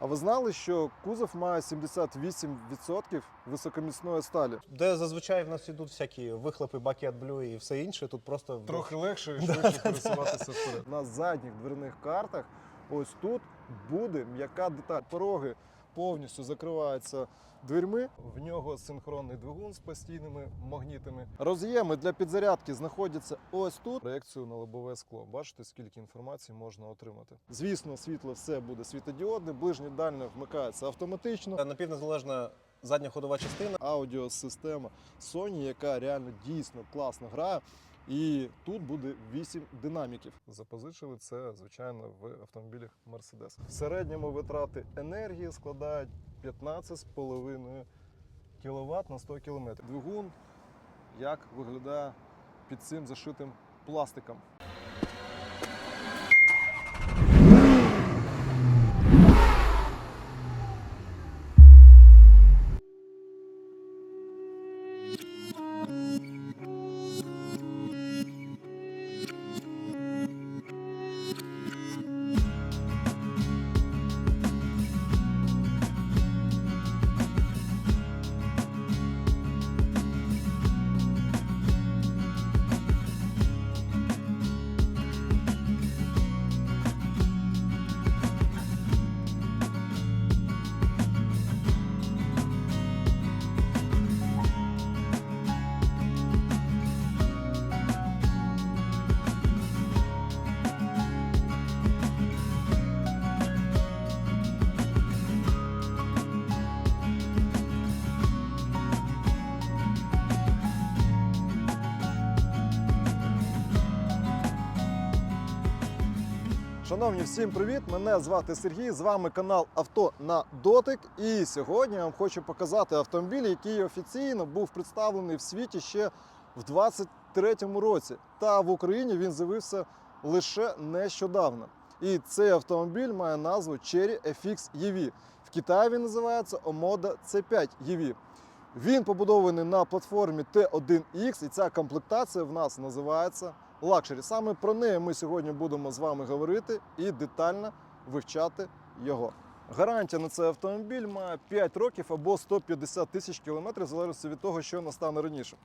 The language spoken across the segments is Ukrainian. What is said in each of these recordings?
А ви знали, що кузов має 78% високоміцної сталі? Де зазвичай в нас ідуть всякі вихлопи, баки блю і все інше, тут просто Трохи легше і швидше пересуватися вперед. На задніх дверних картах ось тут буде м'яка деталь. Пороги повністю закриваються дверми. В нього синхронний двигун з постійними магнітами. Роз'єми для підзарядки знаходяться ось тут. Проекцію на лобове скло. Бачите, скільки інформації можна отримати. Звісно, світло все буде світодіодне, ближнє дальне вмикається автоматично. напівнезалежна задня ходова частина. аудіосистема Sony, яка реально дійсно класно грає. І тут буде 8 динаміків. Запозичили це, звичайно, в автомобілях Mercedes. В середньому витрати енергії складають 15,5 кВт на 100 км. Двигун як виглядає під цим зашитим пластиком. Шановні, всім привіт! Мене звати Сергій. З вами канал Авто на дотик. І сьогодні я вам хочу показати автомобіль, який офіційно був представлений в світі ще в 23-му році. Та в Україні він з'явився лише нещодавно. І цей автомобіль має назву Cherry FX EV. В Китаї він називається Omoda C5 EV. Він побудований на платформі T1X, і ця комплектація в нас називається Luxury. Саме про неї ми сьогодні будемо з вами говорити і детально вивчати його. Гарантія на цей автомобіль має 5 років або 150 тисяч кілометрів, в залежності від того, що настане раніше.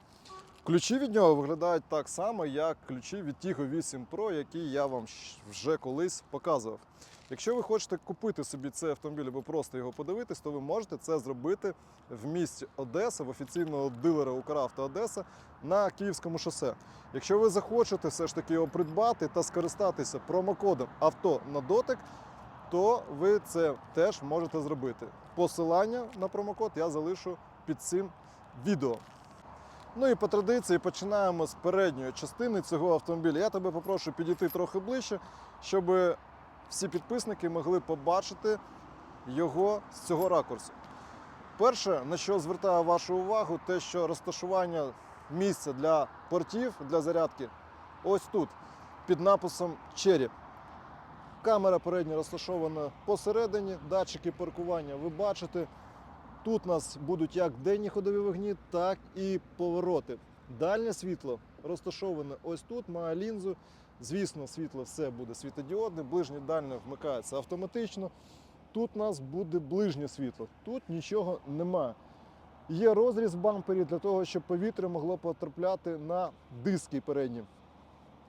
Ключі від нього виглядають так само, як ключі від Tiggo 8 Pro, які я вам вже колись показував. Якщо ви хочете купити собі цей автомобіль або просто його подивитись, то ви можете це зробити в місті Одеса, в офіційного дилера Укравто Одеса на Київському шосе. Якщо ви захочете все ж таки його придбати та скористатися промокодом авто на дотик, то ви це теж можете зробити. Посилання на промокод я залишу під цим відео. Ну і по традиції починаємо з передньої частини цього автомобіля. Я тебе попрошу підійти трохи ближче, щоб всі підписники могли побачити його з цього ракурсу. Перше, на що звертаю вашу увагу, те, що розташування місця для портів для зарядки ось тут, під написом Cherry. Камера передня розташована посередині, датчики паркування ви бачите. Тут у нас будуть як денні ходові вогні, так і повороти. Дальнє світло розташоване ось тут, має лінзу. Звісно, світло все буде світодіодне, ближнє дальнє вмикається автоматично. Тут у нас буде ближнє світло, тут нічого немає. Є розріз в бампері для того, щоб повітря могло потрапляти на диски передні.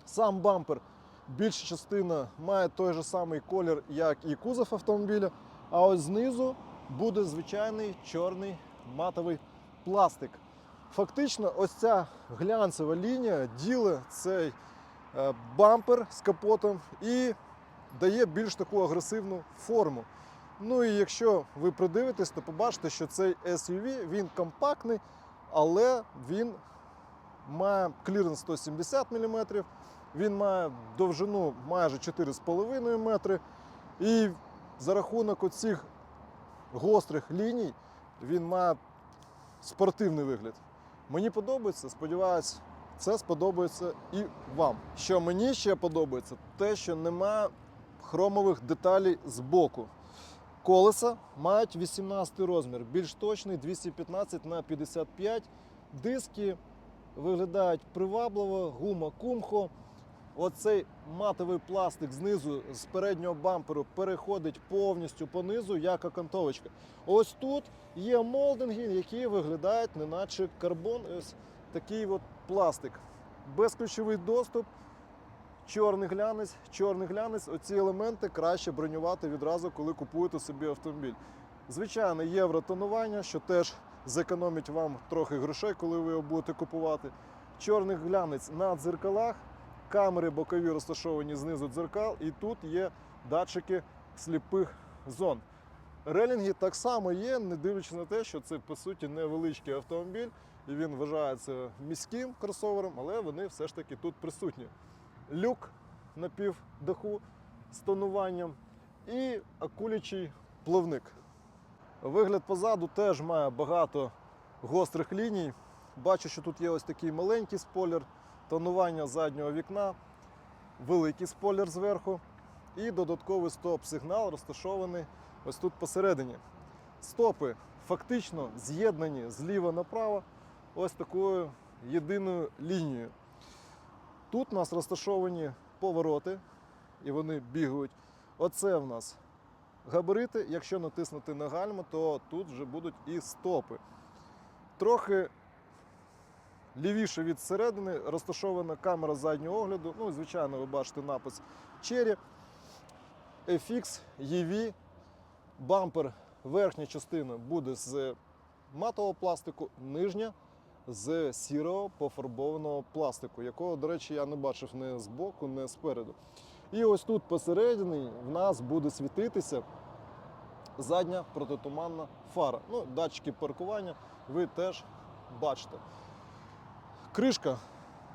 Сам бампер, більша частина має той же самий колір, як і кузов автомобіля, а ось знизу буде звичайний чорний матовий пластик. Фактично, ось ця глянцева лінія ділить цей бампер з капотом і дає більш таку агресивну форму. Ну і якщо ви придивитесь, то побачите, що цей SUV він компактний, але він має кліренс 170 мм, він має довжину майже 4,5 метри. І за рахунок оцих гострих ліній він має спортивний вигляд. Мені подобається, сподіваюся, це сподобається і вам. Що мені ще подобається, те, що немає хромових деталей з боку. Колеса мають 18 розмір, більш точний 215 на 55. Диски виглядають привабливо, гума кумхо. Оцей матовий пластик знизу з переднього бамперу переходить повністю понизу, як окантовочка. Ось тут є молдинги, які виглядають неначе карбон. Ось такий от пластик. Безключовий доступ, чорний глянець, чорний глянець. Оці елементи краще бронювати відразу, коли купуєте собі автомобіль. Звичайно, євротонування, що теж зекономить вам трохи грошей, коли ви його будете купувати. Чорний глянець на дзеркалах, камери бокові розташовані знизу дзеркал, і тут є датчики сліпих зон. Релінги так само є, не дивлячись на те, що це по суті невеличкий автомобіль, і він вважається міським кросовером, але вони все ж таки тут присутні. Люк на півдаху з тонуванням і акулячий плавник. Вигляд позаду теж має багато гострих ліній. Бачу, що тут є ось такий маленький спойлер, тонування заднього вікна, великий спойлер зверху і додатковий стоп-сигнал розташований ось тут посередині. Стопи фактично з'єднані зліва направо ось такою єдиною лінією. Тут у нас розташовані повороти, і вони бігають. Оце в нас габарити. Якщо натиснути на гальму, то тут вже будуть і стопи. Трохи лівіше від середини розташована камера заднього огляду. Ну, звичайно, ви бачите напис Cherry, FX, EV, бампер, верхня частина буде з матового пластику, нижня з сірого пофарбованого пластику, якого, до речі, я не бачив ні з боку, ні спереду. І ось тут посередині в нас буде світитися задня протитуманна фара. Ну, датчики паркування ви теж бачите. Кришка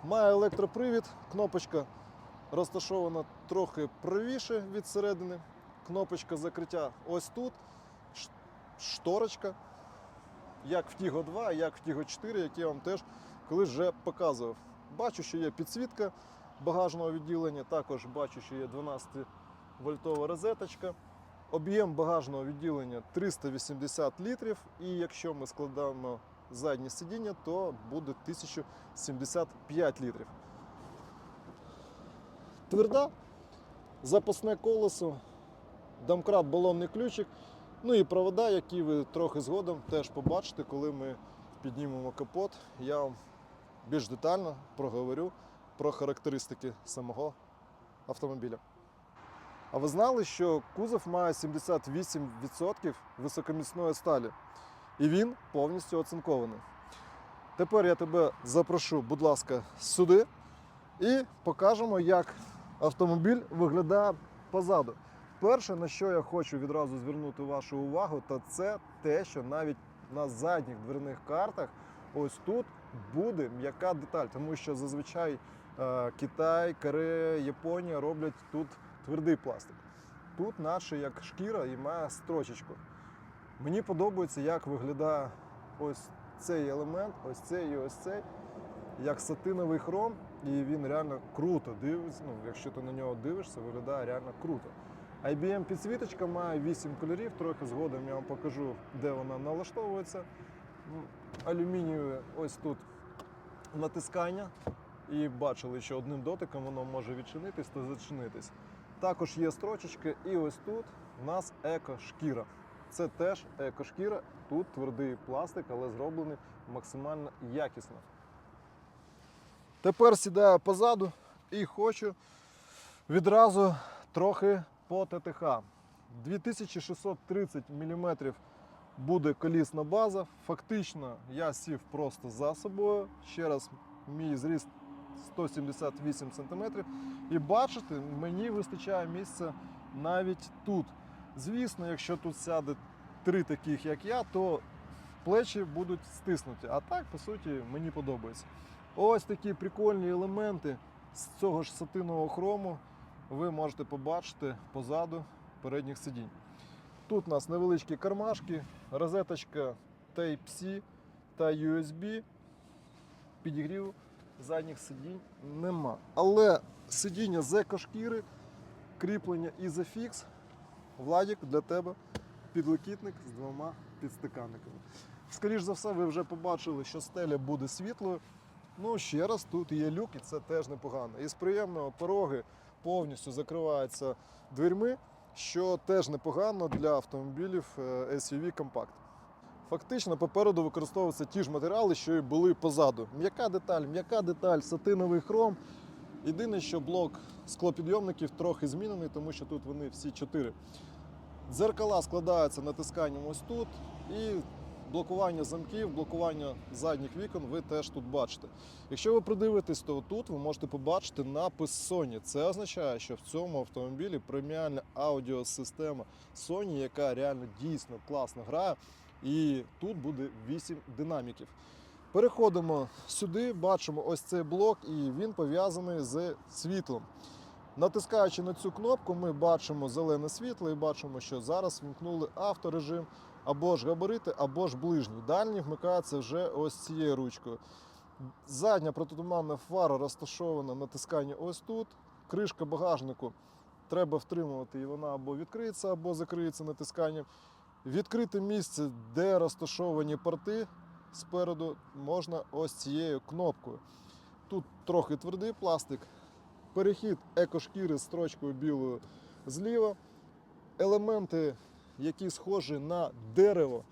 має електропривід, кнопочка розташована трохи правіше від середини. Кнопочка закриття ось тут, шторочка, як в Тіго 2, як в Тіго 4, які я вам теж колись вже показував. Бачу, що є підсвітка багажного відділення, також бачу, що є 12 вольтова розеточка. Об'єм багажного відділення 380 літрів, і якщо ми складаємо заднє сидіння, то буде 1075 літрів. Тверда, запасне колесо, домкрат, балонний ключик, ну і провода, які ви трохи згодом теж побачите, коли ми піднімемо капот. Я вам більш детально проговорю про характеристики самого автомобіля. А ви знали, що кузов має 78% високоміцної сталі, і він повністю оцинкований. Тепер я тебе запрошу, будь ласка, сюди і покажемо, як автомобіль виглядає позаду. Перше, на що я хочу відразу звернути вашу увагу, то це те, що навіть на задніх дверних картах ось тут буде м'яка деталь, тому що зазвичай е, Китай, Корея, Японія роблять тут твердий пластик. Тут наче як шкіра і має строчечку. Мені подобається, як виглядає ось цей елемент, ось цей і ось цей, як сатиновий хром, і він реально круто дивиться. Ну, якщо ти на нього дивишся, виглядає реально круто. IBM підсвіточка має 8 кольорів, трохи згодом я вам покажу, де вона налаштовується. Алюмінієве ось тут натискання. І бачили, що одним дотиком воно може відчинитись та зачинитись. Також є строчечки, і ось тут у нас еко-шкіра. Це теж еко-шкіра. Тут твердий пластик, але зроблений максимально якісно. Тепер сідаю позаду і хочу відразу трохи по ТТХ. 2630 мм буде колісна база. Фактично я сів просто за собою. Ще раз, мій зріст 178 см. І бачите, мені вистачає місця навіть тут. Звісно, якщо тут сяде три таких, як я, то плечі будуть стиснуті. А так, по суті, мені подобається. Ось такі прикольні елементи з цього ж сатинового хрому ви можете побачити позаду передніх сидінь. Тут у нас невеличкі кармашки, розеточка Type-C та USB. Підігріву задніх сидінь нема. Але сидіння з екошкіри, кріплення Isofix, Владік для тебе підлокітник з двома підстаканниками. Скоріше за все, ви вже побачили, що стеля буде світлою. Ну, ще раз, тут є люк, і це теж непогано. Із приємного пороги повністю закриваються дверми, що теж непогано для автомобілів е, SUV компакт. Фактично попереду використовуються ті ж матеріали, що і були позаду. М'яка деталь, м'яка деталь, сатиновий хром. Єдине, що блок склопідйомників трохи змінений, тому що тут вони всі чотири. Дзеркала складаються натисканням ось тут, і блокування замків, блокування задніх вікон ви теж тут бачите. Якщо ви придивитесь, то тут ви можете побачити напис Sony. Це означає, що в цьому автомобілі преміальна аудіосистема Sony, яка реально дійсно класно грає. І тут буде 8 динаміків. Переходимо сюди, бачимо ось цей блок, і він пов'язаний з світлом. Натискаючи на цю кнопку, ми бачимо зелене світло і бачимо, що зараз вмкнули авторежим або ж габарити, або ж ближній. Дальній вмикається вже ось цією ручкою. Задня протитуманна фара розташована натискання ось тут. Кришка багажнику треба втримувати, і вона або відкриється, або закриється натисканням. Відкрите місце, де розташовані порти спереду, можна ось цією кнопкою. Тут трохи твердий пластик, перехід екошкіри з строчкою білою зліва. Елементи, які схожі на дерево,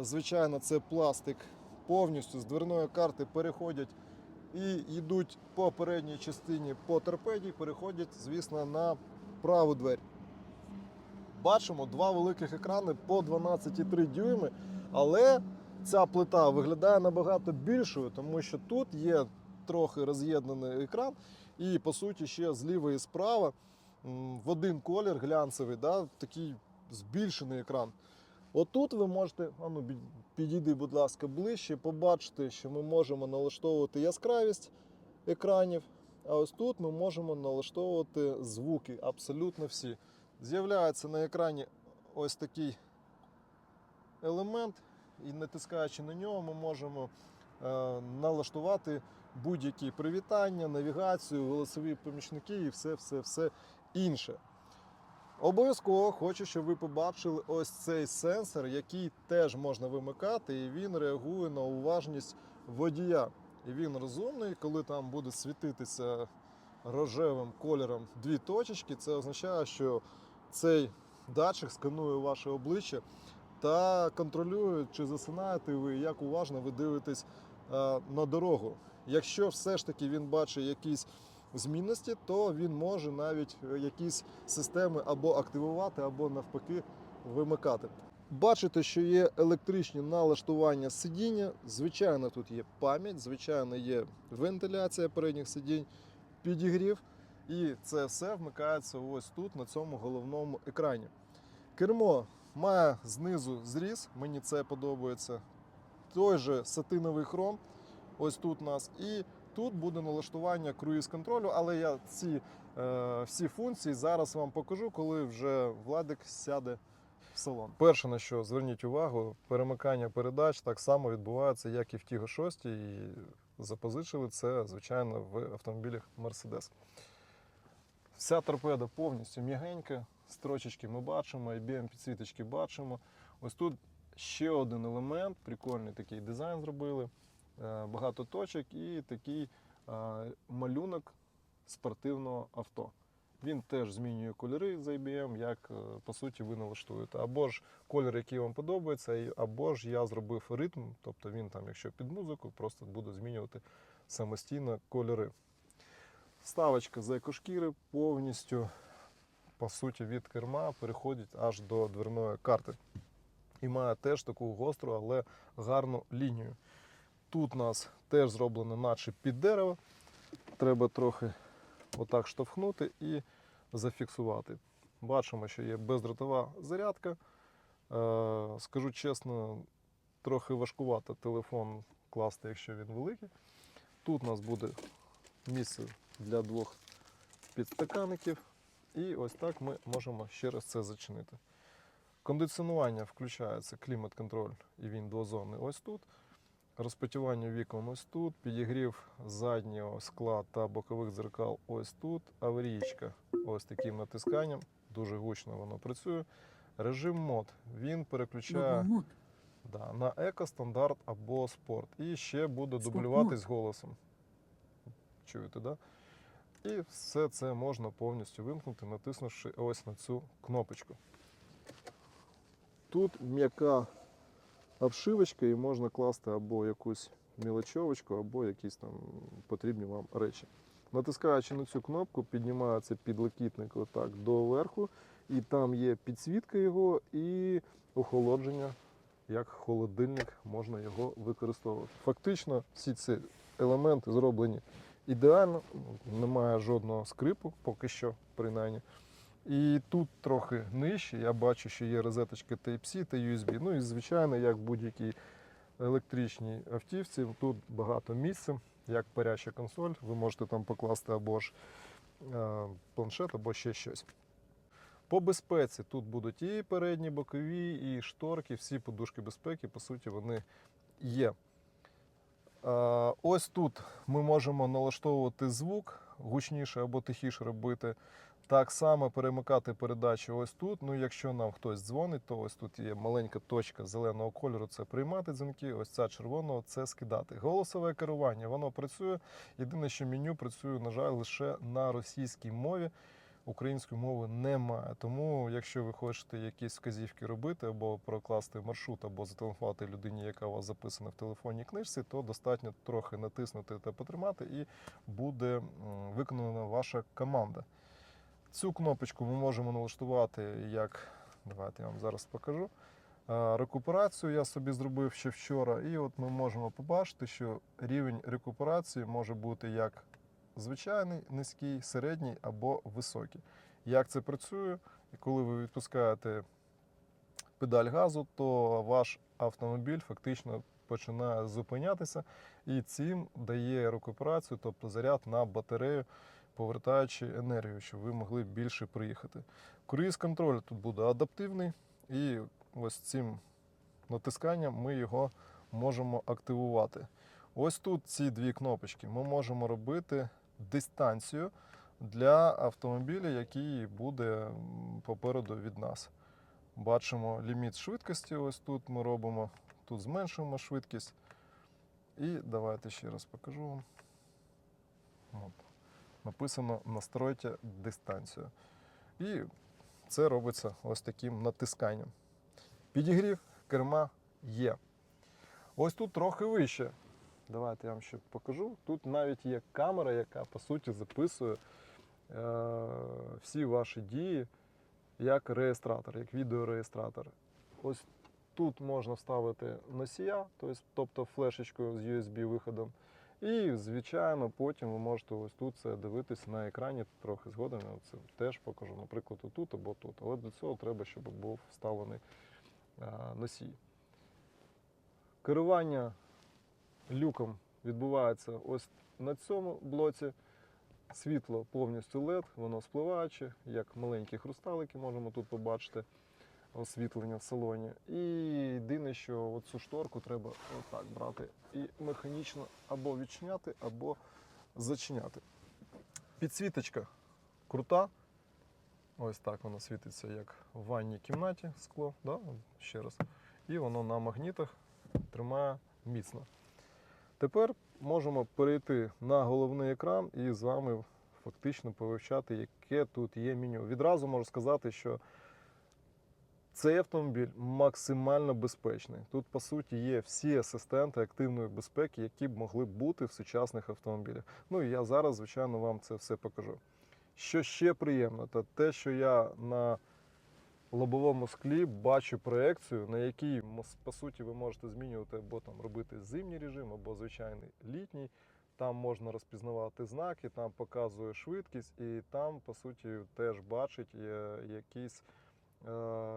звичайно, це пластик, повністю з дверної карти переходять і йдуть по передній частині по торпеді, переходять, звісно, на праву двері. Бачимо два великих екрани по 12,3 дюйми, але ця плита виглядає набагато більшою, тому що тут є трохи роз'єднаний екран, і по суті ще зліва і справа в один колір глянцевий, да, такий збільшений екран. Отут ви можете, а ну, підійди, будь ласка, ближче, побачити, що ми можемо налаштовувати яскравість екранів. А ось тут ми можемо налаштовувати звуки, абсолютно всі. З'являється на екрані ось такий елемент, і натискаючи на нього, ми можемо е, налаштувати будь-які привітання, навігацію, голосові помічники і все, все, все інше. Обов'язково хочу, щоб ви побачили ось цей сенсор, який теж можна вимикати, і він реагує на уважність водія. І він розумний, коли там буде світитися рожевим кольором дві точечки, це означає, що цей датчик сканує ваше обличчя та контролює, чи засинаєте ви, як уважно ви дивитесь е, на дорогу. Якщо все ж таки він бачить якісь змінності, то він може навіть е, якісь системи або активувати, або навпаки вимикати. Бачите, що є електричні налаштування сидіння. Звичайно, тут є пам'ять, звичайно, є вентиляція передніх сидінь, підігрів. І це все вмикається ось тут, на цьому головному екрані. Кермо має знизу зріз, мені це подобається. Той же сатиновий хром, ось тут у нас. І тут буде налаштування круїз контролю, але я ці е, всі функції зараз вам покажу, коли вже Владик сяде в салон. Перше на що зверніть увагу, перемикання передач так само відбувається, як і в Тіго 6, і запозичили це, звичайно, в автомобілях Mercedes. Вся торпеда повністю м'ягенька, строчечки ми бачимо, IBM підсвіточки бачимо. Ось тут ще один елемент, прикольний такий дизайн зробили. Е, Багато точок і такий е, малюнок спортивного авто. Він теж змінює кольори з IBM, як е, по суті ви налаштуєте. Або ж колір, який вам подобається, або ж я зробив ритм, тобто він там, якщо під музику, просто буде змінювати самостійно кольори. Вставочка з екошкіри повністю, по суті, від керма переходить аж до дверної карти. І має теж таку гостру, але гарну лінію. Тут у нас теж зроблено наче під дерево. Треба трохи отак штовхнути і зафіксувати. Бачимо, що є бездротова зарядка. Е, Скажу чесно, трохи важкувато телефон класти, якщо він великий. Тут у нас буде місце для двох підстаканників. І ось так ми можемо ще раз це зачинити. Кондиціонування включається клімат-контроль і він двозонний ось тут. Розпотівання вікон ось тут, підігрів заднього скла та бокових дзеркал ось тут. Аварійка ось таким натисканням. Дуже гучно воно працює. Режим мод він переключає да, на еко, стандарт або спорт. І ще буде дублюватись голосом. Чуєте, да? І все це можна повністю вимкнути, натиснувши ось на цю кнопочку. Тут м'яка обшивочка і можна класти або якусь мілочовочку, або якісь там потрібні вам речі. Натискаючи на цю кнопку, піднімається підлокітник отак доверху, і там є підсвітка його і охолодження, як холодильник можна його використовувати. Фактично, всі ці елементи зроблені ідеально, немає жодного скрипу, поки що, принаймні. І тут трохи нижче, я бачу, що є розеточки Type-C та USB. Ну і звичайно, як в будь-якій електричній автівці, тут багато місця, як паряча консоль. Ви можете там покласти або ж е, планшет, або ще щось. По безпеці тут будуть і передні, бокові, і шторки, всі подушки безпеки, по суті, вони є. Е, Ось тут ми можемо налаштовувати звук, гучніше або тихіше робити. Так само перемикати передачі ось тут. Ну, якщо нам хтось дзвонить, то ось тут є маленька точка зеленого кольору це приймати дзвінки, ось ця червоного це скидати. Голосове керування, воно працює. Єдине, що меню працює, на жаль, лише на російській мові. Української мови немає. Тому, якщо ви хочете якісь вказівки робити, або прокласти маршрут, або зателефонувати людині, яка у вас записана в телефонній книжці, то достатньо трохи натиснути та потримати, і буде виконана ваша команда. Цю кнопочку ми можемо налаштувати як. Давайте я вам зараз покажу. Е, Рекуперацію я собі зробив ще вчора, і от ми можемо побачити, що рівень рекуперації може бути як звичайний, низький, середній або високий. Як це працює? Коли ви відпускаєте педаль газу, то ваш автомобіль фактично починає зупинятися, і цим дає рекуперацію, тобто заряд на батарею, повертаючи енергію, щоб ви могли більше приїхати. Круїз контроль тут буде адаптивний, і ось цим натисканням ми його можемо активувати. Ось тут ці дві кнопочки. Ми можемо робити дистанцію для автомобіля, який буде попереду від нас. Бачимо ліміт швидкості. Ось тут ми робимо, тут зменшуємо швидкість. І давайте ще раз покажу вам. От. Написано настройте дистанцію. І це робиться ось таким натисканням. Підігрів керма є. Ось тут трохи вище. Давайте я вам ще покажу. Тут навіть є камера, яка по суті записує е, всі ваші дії як реєстратор, як відеореєстратор. Ось тут можна вставити носія, тобто- флешечку з USB-виходом. І, звичайно, потім ви можете ось тут це дивитися на екрані трохи згодом. Я це теж покажу, наприклад, отут або тут. Але для цього треба, щоб був вставлений е, носій. Керування люком відбувається ось на цьому блоці. Світло повністю LED, воно спливаюче, як маленькі хрусталики можемо тут побачити освітлення в салоні. І єдине, що цю шторку треба отак брати і механічно або відчиняти, або зачиняти. Підсвіточка крута. Ось так воно світиться, як в ванній кімнаті скло. Да? Ще раз. І воно на магнітах тримає міцно. Тепер можемо перейти на головний екран і з вами фактично повивчати, яке тут є меню. Відразу можу сказати, що цей автомобіль максимально безпечний. Тут, по суті, є всі асистенти активної безпеки, які б могли бути в сучасних автомобілях. Ну і я зараз, звичайно, вам це все покажу. Що ще приємно, то те, що я на лобовому склі бачу проекцію, на якій по суті ви можете змінювати або там робити зимній режим, або звичайний літній. Там можна розпізнавати знаки, там показує швидкість, і там, по суті, теж бачить е, якісь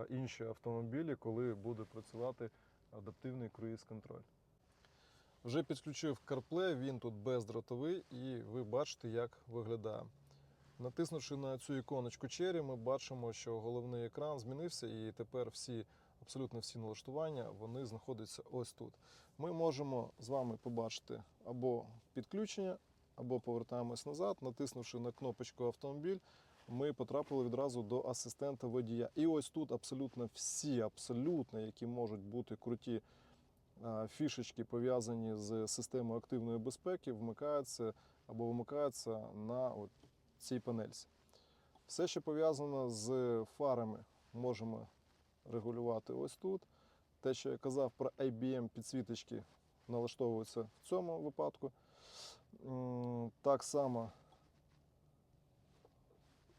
інші автомобілі, коли буде працювати адаптивний круїз-контроль. Вже підключив CarPlay, він тут бездротовий, і ви бачите, як виглядає. Натиснувши на цю іконочку Cherry, ми бачимо, що головний екран змінився, і тепер всі, абсолютно всі налаштування вони знаходяться ось тут. Ми можемо з вами побачити або підключення, або повертаємось назад, натиснувши на кнопочку автомобіль, ми потрапили відразу до асистента водія. І ось тут абсолютно всі, абсолютно, які можуть бути круті фішечки, пов'язані з системою активної безпеки, вмикаються або вимикаються на от цій панельці. Все, що пов'язано з фарами, можемо регулювати ось тут. Те, що я казав про IBM підсвіточки, налаштовується в цьому випадку. Так само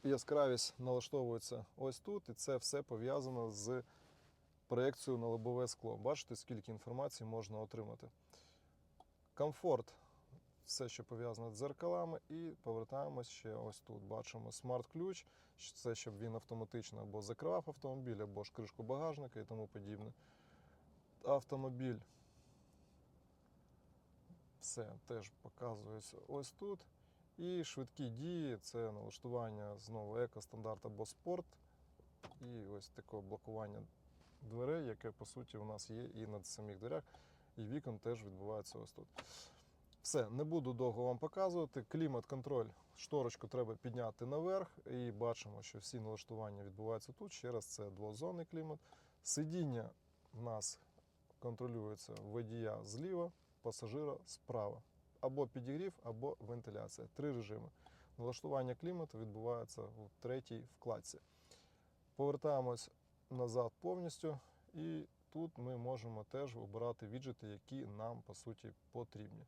яскравість налаштовується ось тут, і це все пов'язано з проекцією на лобове скло. Бачите, скільки інформації можна отримати. Комфорт, все, що пов'язане з дзеркалами, і повертаємось ще ось тут. Бачимо смарт-ключ, це щоб він автоматично або закривав автомобіль, або ж кришку багажника і тому подібне. Автомобіль. Все теж показується ось тут. І швидкі дії це налаштування знову еко, стандарт або спорт. І ось таке блокування дверей, яке по суті у нас є і на самих дверях, і вікон теж відбувається ось тут. Все, не буду довго вам показувати. Клімат-контроль, шторочку треба підняти наверх, і бачимо, що всі налаштування відбуваються тут. Ще раз, це двозонний клімат. Сидіння в нас контролюється водія зліва, пасажира справа. Або підігрів, або вентиляція. Три режими. Налаштування клімату відбувається у третій вкладці. Повертаємось назад повністю, і тут ми можемо теж обирати віджити, які нам по суті потрібні.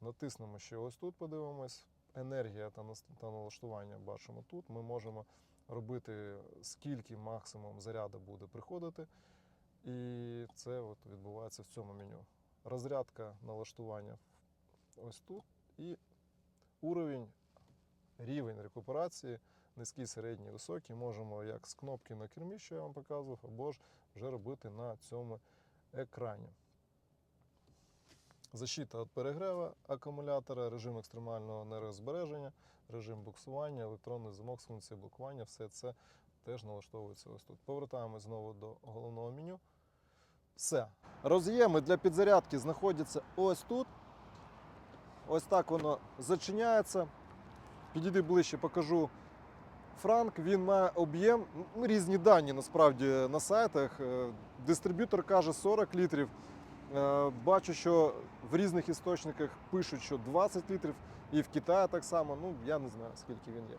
Натиснемо ще ось тут, подивимось. Енергія та та налаштування бачимо тут. Ми можемо робити скільки максимум заряду буде приходити. І це от відбувається в цьому меню. Розрядка налаштування ось тут. І уровень, рівень рекуперації, низький, середній, високий. Можемо як з кнопки на кермі, що я вам показував, або ж вже робити на цьому екрані. Защита від перегрева акумулятора, режим екстремального енергозбереження, режим буксування, електронний замок з функцією блокування. Все це теж налаштовується ось тут. Повертаємось знову до головного меню. Все. Роз'єми для підзарядки знаходяться ось тут. Ось так воно зачиняється. Підійди ближче, покажу. Франк він має об'єм, ну, різні дані насправді на сайтах. Е, Дистриб'ютор каже 40 літрів. Е, Бачу, що в різних істочниках пишуть, що 20 літрів, і в Китаї так само. Ну, я не знаю, скільки він є.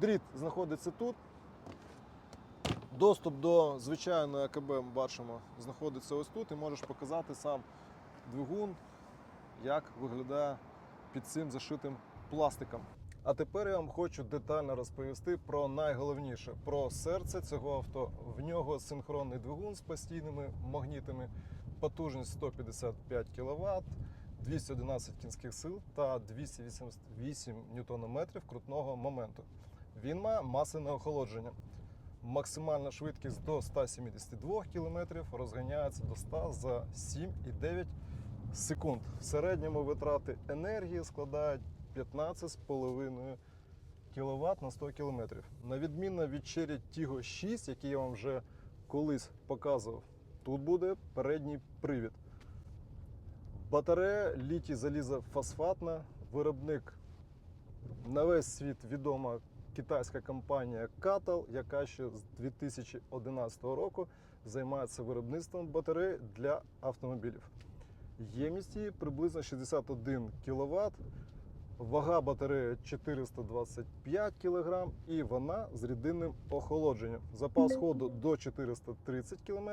Дріт знаходиться тут. Доступ до звичайної АКБ ми бачимо, знаходиться ось тут, і можеш показати сам двигун, як виглядає під цим зашитим пластиком. А тепер я вам хочу детально розповісти про найголовніше про серце цього авто. В нього синхронний двигун з постійними магнітами, потужність 155 кВт, 211 кінських сил та 288 ньютонометрів крутного моменту. Він має масляне охолодження. Максимальна швидкість до 172 км розганяється до 100 за 7,9 секунд. В середньому витрати енергії складають 15,5 кВт на 100 км. На відміну від Cherry Tiggo 6, який я вам вже колись показував, тут буде передній привід. Батарея літій залізофосфатна, виробник на весь світ відома китайська компанія Catal, яка ще з 2011 року займається виробництвом батарей для автомобілів. Ємність її приблизно 61 кВт, вага батареї 425 кг і вона з рідинним охолодженням. Запас ходу до 430 км.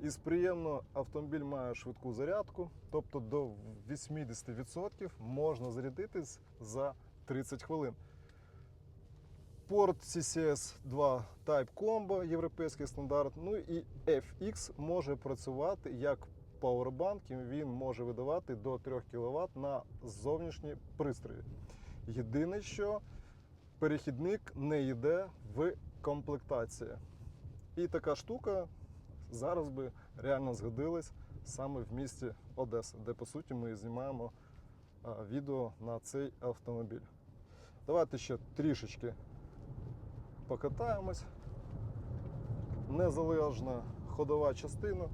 Із приємного автомобіль має швидку зарядку, тобто до 80% можна зарядитись за 30 хвилин. Порт CCS 2 Type Combo, європейський стандарт. Ну і FX може працювати як пауербанк, він може видавати до 3 кВт на зовнішні пристрої. Єдине, що перехідник не йде в комплектації. І така штука зараз би реально згодилась саме в місті Одеса, де по суті ми знімаємо відео на цей автомобіль. Давайте ще трішечки покатаємось. Незалежна ходова частина.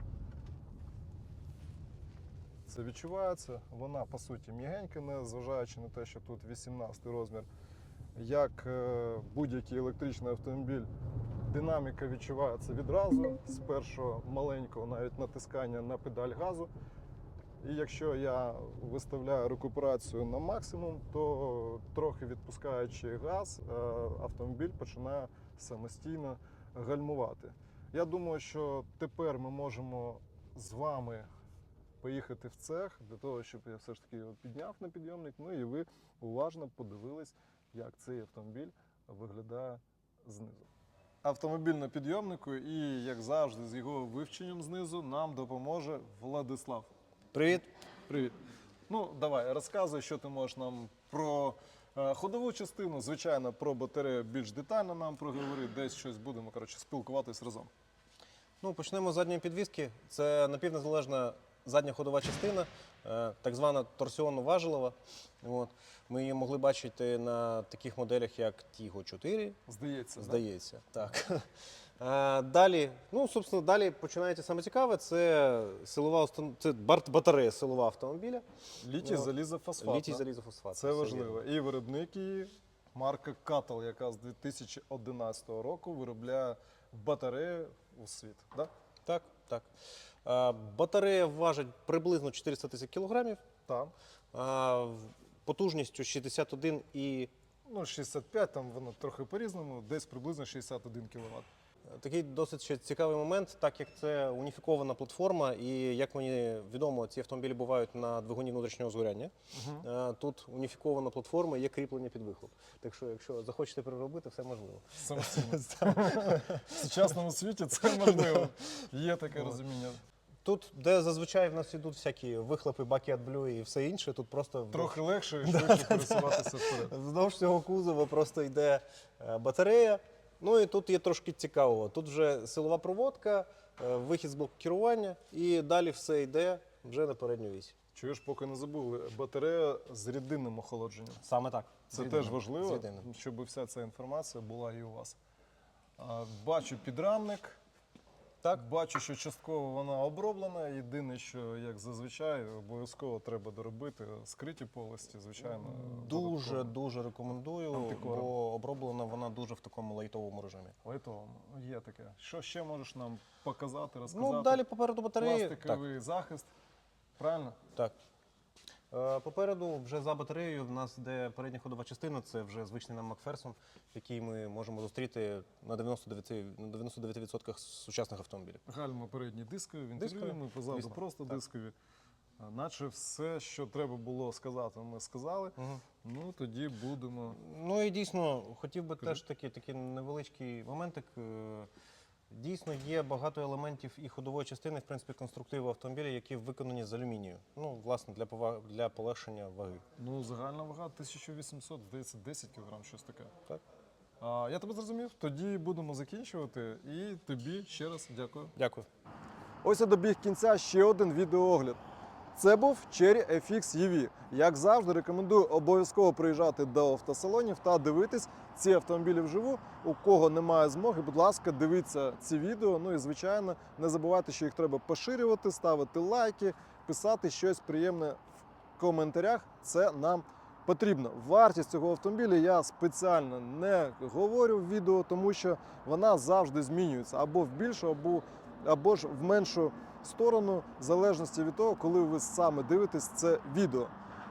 Це відчувається. Вона по суті м'ягенька, незважаючи на те, що тут 18 розмір. Як е, будь-який електричний автомобіль, динаміка відчувається відразу з першого маленького навіть натискання на педаль газу. І якщо я виставляю рекуперацію на максимум, то трохи відпускаючи газ, е, автомобіль починає самостійно гальмувати. Я думаю, що тепер ми можемо з вами поїхати в цех для того, щоб я все ж таки його підняв на підйомник. Ну і ви уважно подивились, як цей автомобіль виглядає знизу. Автомобіль на підйомнику, і як завжди, з його вивченням знизу нам допоможе Владислав. Привіт. Привіт. Ну, давай, розказуй, що ти можеш нам про е, ходову частину. Звичайно, про батарею більш детально нам проговори. Десь щось будемо коротше, спілкуватись разом. Ну, почнемо з задньої підвіски. Це напівнезалежна задня ходова частина, е, так звана торсіонно-важелова. От. Ми її могли бачити на таких моделях, як Tigo 4, Здається, да? здається. Так. Е, Далі, ну, собственно, далі починається саме цікаве. Це силова це батарея силова автомобіля. Літій, Ну, залізо, фосфат. Літій да? залізофосфат. Це важливо. І виробник її, марка Cattle, яка з 2011 року виробляє батареї у світ. Да? Так, так. Е, Батарея важить приблизно 400 тисяч кілограмів. Там. а, в- Потужністю 61 і Ну, 65, там воно трохи по-різному, десь приблизно 61 кВт. Такий досить ще цікавий момент, так як це уніфікована платформа, і як мені відомо, ці автомобілі бувають на двигуні внутрішнього згоряння. Е, Тут уніфікована платформа, є кріплення під вихлоп. Так що, якщо захочете переробити, все можливо. Самостійно. В сучасному світі це можливо. Є таке розуміння. Тут, де зазвичай в нас йдуть всякі вихлопи, баки AdBlue і все інше, тут просто Трохи легше і швидше пересуватися вперед. вздовж цього кузова просто йде е, батарея. Ну і тут є трошки цікавого. Тут вже силова проводка, е, вихід з блоку керування, і далі все йде вже на передню вісь. Чуєш, поки не забули, батарея з рідинним охолодженням. Саме так. Це З теж важливо, щоб вся ця інформація була і у вас. Бачу підрамник. Так. Бачу, що частково вона оброблена. Єдине, що як зазвичай, обов'язково треба доробити скриті полості, звичайно. Дуже додатково. дуже рекомендую, Антикором. бо оброблена вона дуже в такому лайтовому режимі. Лайтовому. Є таке. Що ще можеш нам показати, розказати? Ну, далі попереду батареї. Так, Пластиковий захист. Правильно? так. Е, Попереду, вже за батареєю, в нас де передня ходова частина, це вже звичний нам Макферсон, який ми можемо зустріти на 99%, на 99% сучасних автомобілів. Гальма передні дискові, Дискові, вентилюємо, позаду звісно, просто так. дискові. Наче все, що треба було сказати, ми сказали. Ну тоді будемо. Ну і дійсно, хотів би Кажи. теж такі, такий невеличкий моментик. Дійсно, є багато елементів і ходової частини, в принципі, конструктиву автомобіля, які виконані з алюмінію. Ну, власне, для пова- для полегшення ваги. Ну, загальна вага 1800, здається, 10 кг, щось таке. Так. А, я тебе зрозумів. Тоді будемо закінчувати. І тобі ще раз дякую. Дякую. Ось і добіг кінця ще один відеоогляд. Це був Cherry FX EV. Як завжди, рекомендую обов'язково приїжджати до автосалонів та дивитись ці автомобілі вживу. У кого немає змоги, будь ласка, дивіться ці відео. Ну і звичайно, не забувайте, що їх треба поширювати, ставити лайки, писати щось приємне в коментарях. Це нам потрібно. Вартість цього автомобіля я спеціально не говорю в відео, тому що вона завжди змінюється або в більшу, або, або ж в меншу сторону, в залежності від того, коли ви саме дивитесь це відео.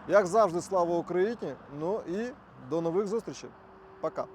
Як завжди, слава Україні! Ну і до нових зустрічей. Пока.